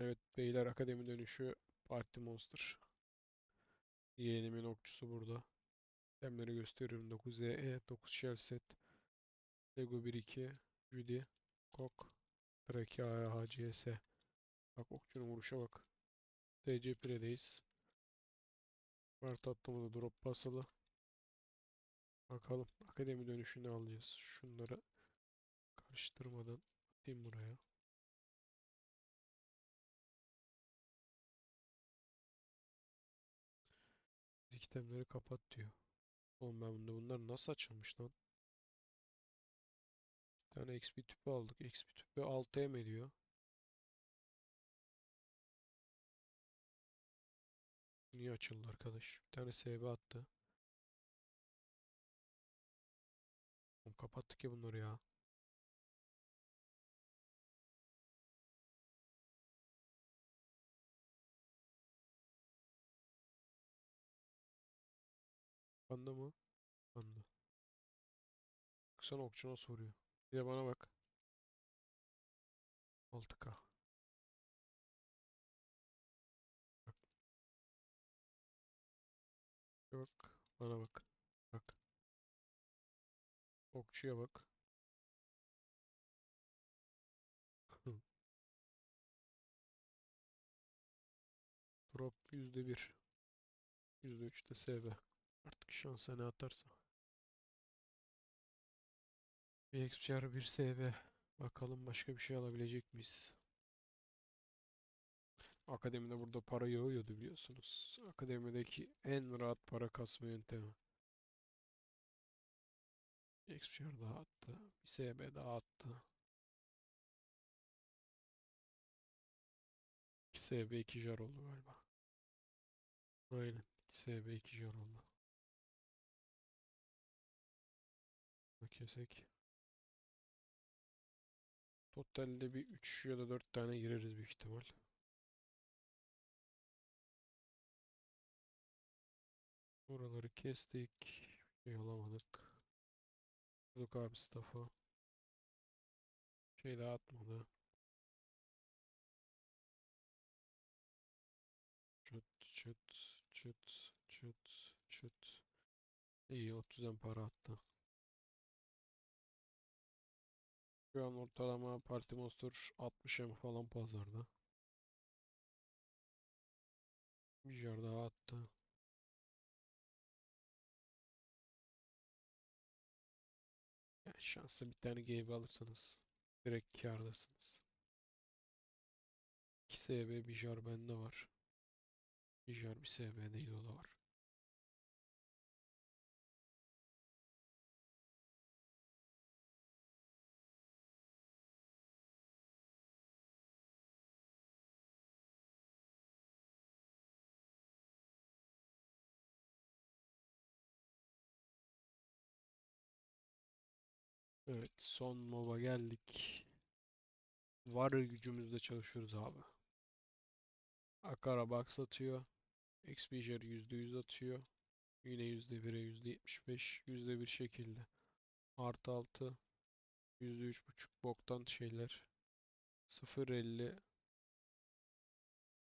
Evet Beyler Akademi dönüşü Party Monster. Yeğenimin okçusu burada. Temleri gösteriyorum. 9E, 9 Shell Set, Lego 1-2, Judy, Kok, Drake AHCS. Bak okçunun vuruşa bak. TC Pire'deyiz. Var tatlımda drop basılı. Bakalım akademi dönüşünü alacağız. Şunları karıştırmadan atayım buraya. Fizik itemleri kapat diyor. Oğlum ben bunda bunlar nasıl açılmış lan? Bir tane XP tüpü aldık. XP tüpü 6M ediyor. Niye açıldı arkadaş? Bir tane SB attı. Oğlum kapattık ya bunları ya. Banda mı? Banda. Baksana okçuna soruyor. Bir de bana bak. 6K. Bak. Bak. Bana bak. Bak. Okçuya bak. Drop %1. %3 de SB. Artık şansa ne atarsa. Bir XPR bir SB. Bakalım başka bir şey alabilecek miyiz? Akademide burada para yağıyordu biliyorsunuz. Akademideki en rahat para kasma yöntemi. XPR daha attı. Bir SB daha attı. 2 SB 2 jar oldu galiba. Aynen. 2 SB 2 jar oldu. Kesek. Totalde bir 3 ya da 4 tane gireriz büyük ihtimal. Buraları kestik. Şey alamadık. Bulduk abi staff'ı. Şey daha atmadı. Çıt çıt çıt çıt çıt. İyi 30'dan para attı. Şu an ortalama Party Monster 60'a falan pazarda. Bir jar daha attı. Yani şanslı bir tane game alırsanız direkt kârdasınız. 2 SB bir jar bende var. Bir jar bir SB değil o da var. Evet son moba geldik. Var gücümüzle çalışıyoruz abi. Akara box atıyor. XP jar %100 atıyor. Yine %1'e %75 %1 şekilde. Artı 6 %3.5 boktan şeyler. 0.50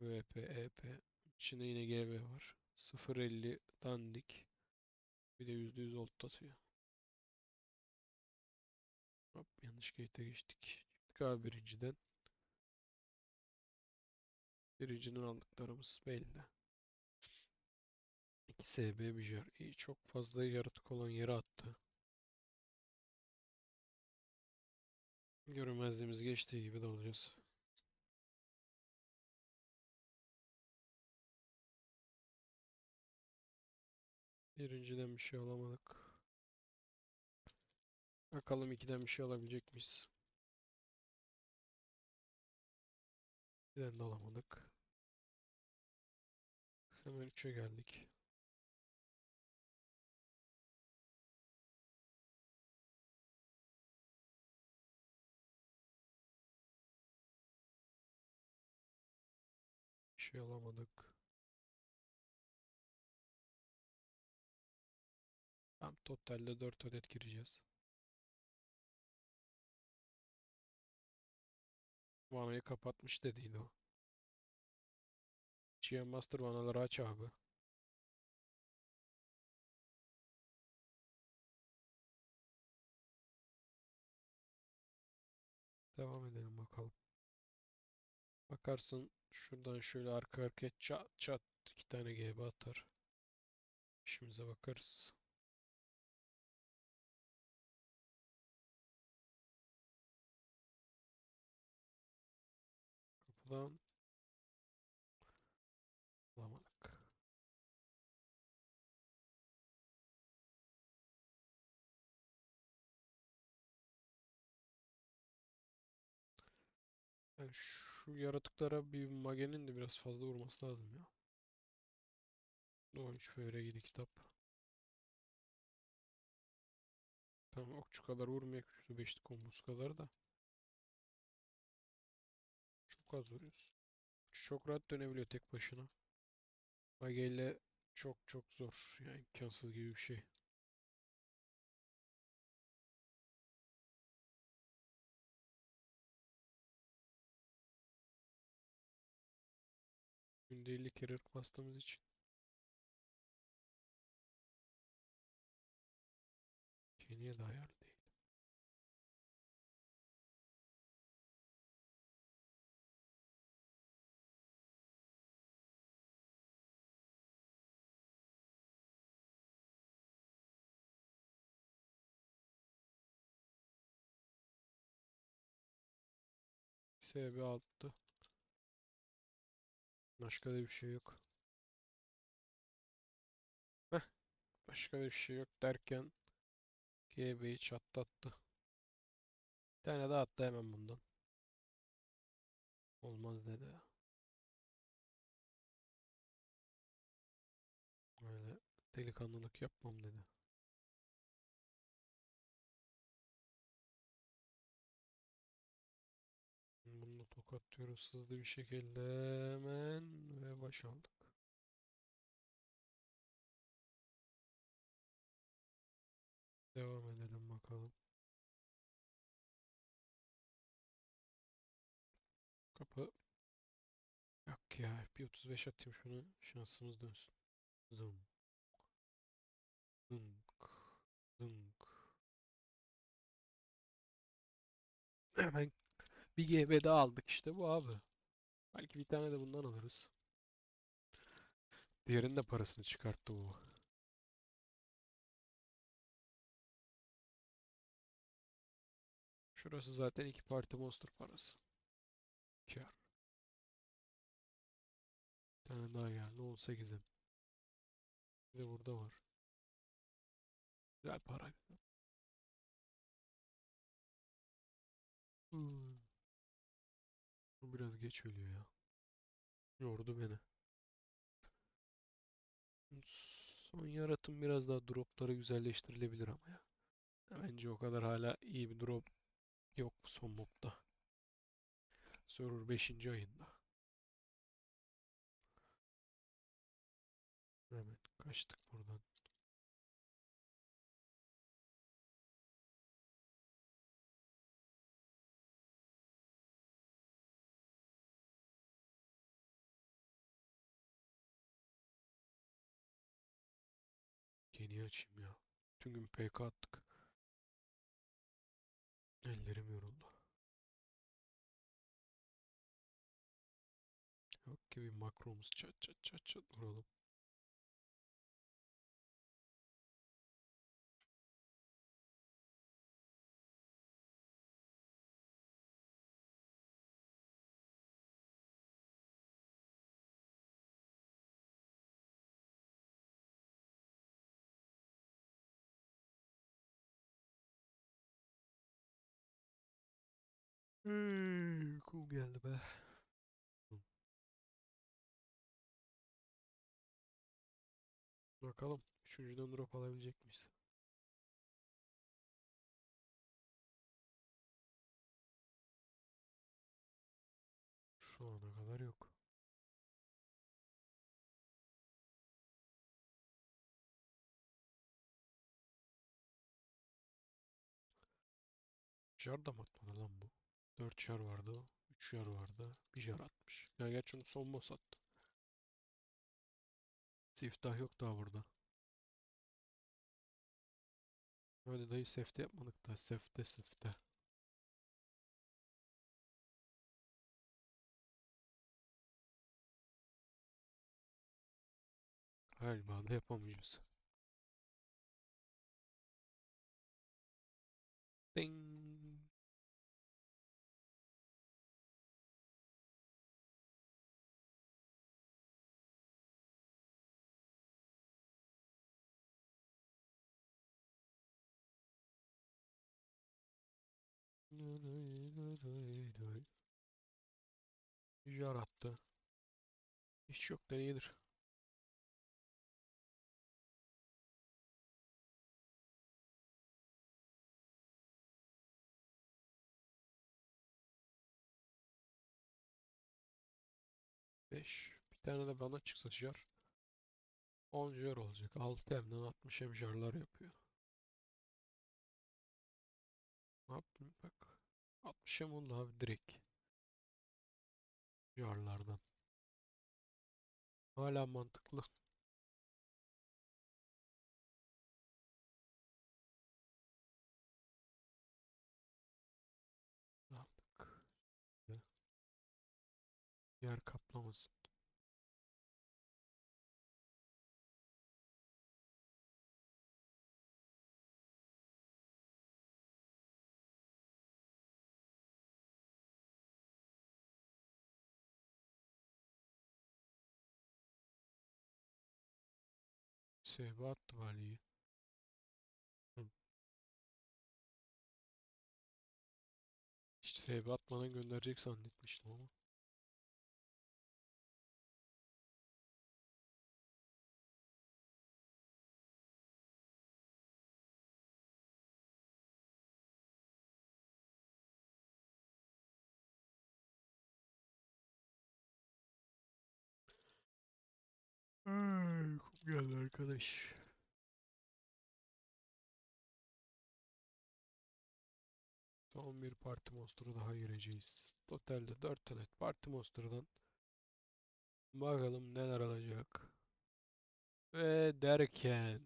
VP, EP. İçinde yine GB var. 0.50 dandik. Bir de %100 volt atıyor. Yanlış gate'e geçtik. Çıktık abi birinciden. Birincinin aldıklarımız belli. 2 SB bir jar. İyi çok fazla yaratık olan yere attı. Görünmezliğimiz geçtiği gibi dalacağız. Birinciden bir şey alamadık. Bakalım ikiden bir şey alabilecek miyiz? İkiden de alamadık. Hemen 3'e geldik. Bir şey alamadık. Tam totalde 4 adet gireceğiz. Vanayı kapatmış dediydi o. GM Master vanaları aç abi. Devam edelim bakalım. Bakarsın şuradan şöyle arka arkaya çat çat iki tane GB atar. İşimize bakarız. Kapıdan alamadık. Yani şu yaratıklara bir magenin de biraz fazla vurması lazım ya. 13 FR 7 kitap. Tamam okçu kadar vurmuyor. Güçlü beşli kombosu kadar da. Çok az vuruyoruz. Çok rahat dönebiliyor tek başına. Mage çok çok zor. Yani imkansız gibi bir şey. Günde 50 kere bastığımız için. Kenny'e de ayarlı SB alttı. Başka da bir şey yok. Heh, başka da bir şey yok derken GB'yi çatlattı. Bir tane daha attı hemen bundan. Olmaz dedi. Öyle delikanlılık yapmam dedi. Tokatlıyoruz hızlı bir şekilde hemen ve baş aldık. Devam edelim bakalım. Kapı. Yok ya bir 35 atayım şunu şansımız dönsün. Zım. Zınk. Zınk. Hemen bir GB daha aldık işte bu abi. Belki bir tane de bundan alırız. Diğerinin de parasını çıkarttı bu. Şurası zaten iki parti monster parası. Kâr. Bir tane daha geldi 18'e. Bir burada var. Güzel para. Hmm. Bu biraz geç ölüyor ya. Yordu beni. Son yaratım biraz daha dropları güzelleştirilebilir ama ya. Bence o kadar hala iyi bir drop yok son mobda. Server 5. ayında. Hemen kaçtık buradan. Yeni açayım ya. Tüm gün PK attık. Ellerim yoruldu. Yok ki bir makromuz çat çat çat çat vuralım. Geldi be. Bakalım. Üçüncüden drop alabilecek miyiz? Şu ana kadar yok. Jar da mı atmadı lan bu? 4 jar vardı. 3 jar vardı. 1 jar atmış. Ya gerçi onu son boss attı. Siftah yok daha burada. Hadi dayı sefte yapmadık da sefte sefte. Galiba da yapamayacağız. Jar attı. Hiç yok iyidir. Beş. Bir tane de bana çıksa jar. 10 jar olacak. 6 hemden 60 hem jarlar yapıyor. Ne yaptım bak. 60 hem oldu abi direkt. Jarlardan. Hala mantıklı. Ve Yer kaplamasın. Sebe attı valiyi. Hı. Hiç sebe atmadan gönderecek zannetmiştim ama. Arkadaş. Son bir parti monster'ı daha gireceğiz. Totalde 4 tane parti monster'dan bakalım neler alacak. Ve derken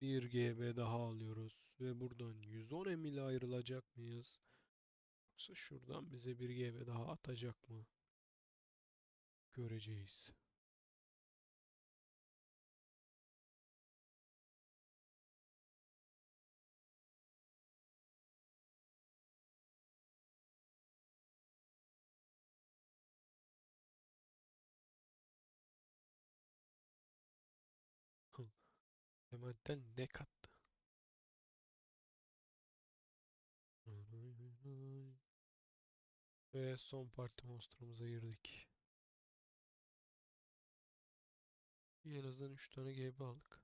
1 GB daha alıyoruz ve buradan 110 M ayrılacak mıyız? Yoksa şuradan bize 1 GB daha atacak mı? Göreceğiz. Hemen ne kattı? Ve son parti monster'ımıza girdik. En azından 3 tane GB aldık.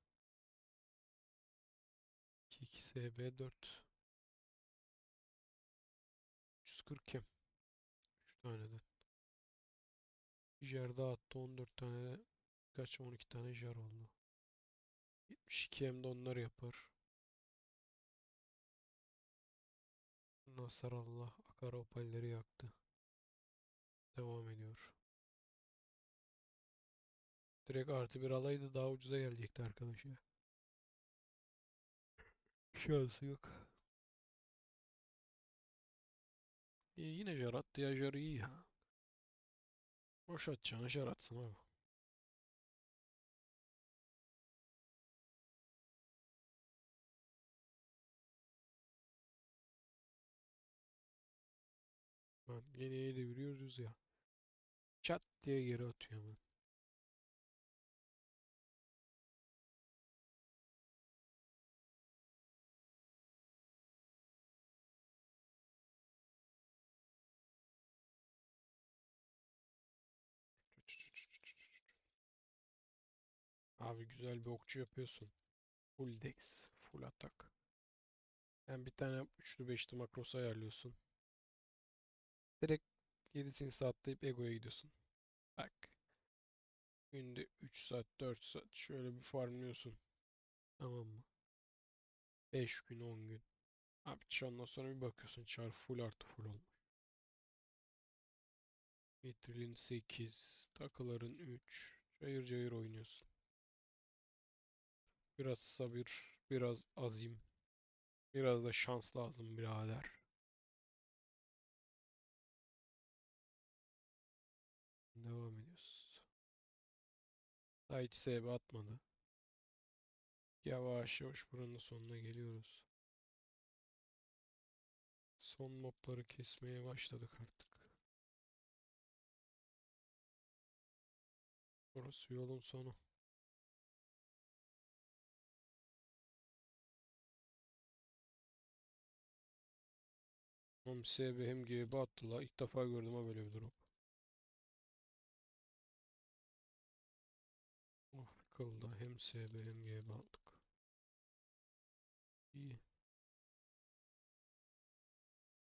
2 2 SB 4 340 kem 3 taneden. Jar daha attı 14 tane kaç 12 tane jar oldu. 72 hem de onlar yapar. Nasarallah akar opalleri yaktı. Devam ediyor. Direkt artı bir alaydı daha ucuza gelecekti arkadaşlar. Şansı yok. İyi, yine jar attı ya jar iyi ya. Boş atacağını jar atsın abi. Lan yeni deviriyoruz ya. Çat diye geri atıyor hemen. Abi güzel bir okçu yapıyorsun. Full dex, full atak. Yani bir tane üçlü beşli makros ayarlıyorsun. Direkt 7'sini atlayıp egoya gidiyorsun. Bak. Günde 3 saat 4 saat şöyle bir farmlıyorsun. Tamam mı? 5 gün 10 gün. Abi ondan sonra bir bakıyorsun çar full artı full olmuş. Mitril'in 8, takıların 3. Cayır cayır oynuyorsun. Biraz sabır, biraz azim, biraz da şans lazım birader. Devam ediyoruz. Daha hiç SB atmadı. Yavaş yavaş buranın sonuna geliyoruz. Son mobları kesmeye başladık artık. Burası yolun sonu. Oğlum hem GB attı la. İlk defa gördüm ha böyle bir drop. Afrikalı'da hem SB hem GB aldık. İyi.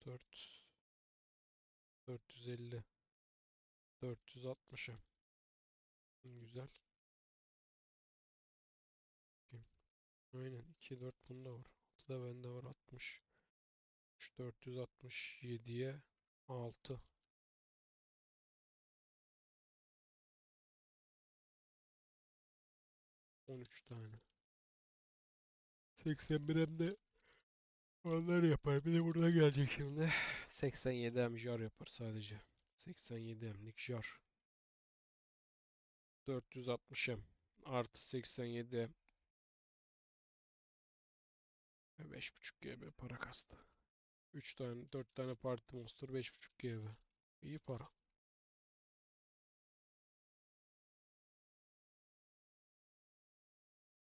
4 450 460'a güzel. Aynen 2 4 bunda var. 6 da bende var 60. 3 467'ye 6. On üç tane. 81 hem de onlar yapar. Bir de burada gelecek şimdi. 87 hem jar yapar sadece. 87 hemlik jar. 460 hem. Artı 87 hem. Ve 5.5 GB para kastı. 3 tane 4 tane parti monster 5.5 GB. İyi para.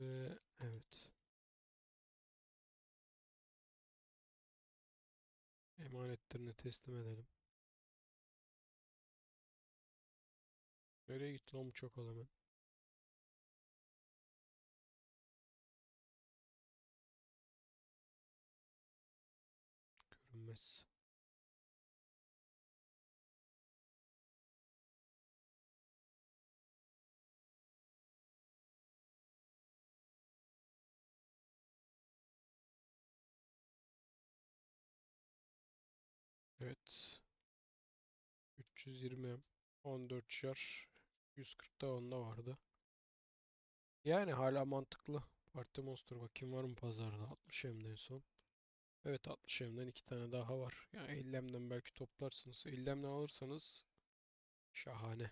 Ve evet. Emanetlerini teslim edelim. Nereye gitti lan bu çok hemen? Görünmez. 320 14 şar 140 da onda vardı. Yani hala mantıklı. Parti Monster bakayım var mı pazarda 60 M'den son. Evet 60 M'den iki tane daha var. Yani 50 M'den belki toplarsınız. 50 M'den alırsanız şahane.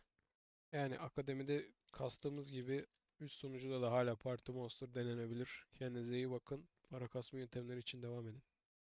Yani akademide kastığımız gibi üst sonucuda da hala Parti Monster denenebilir. Kendinize iyi bakın. Para kasma yöntemleri için devam edin.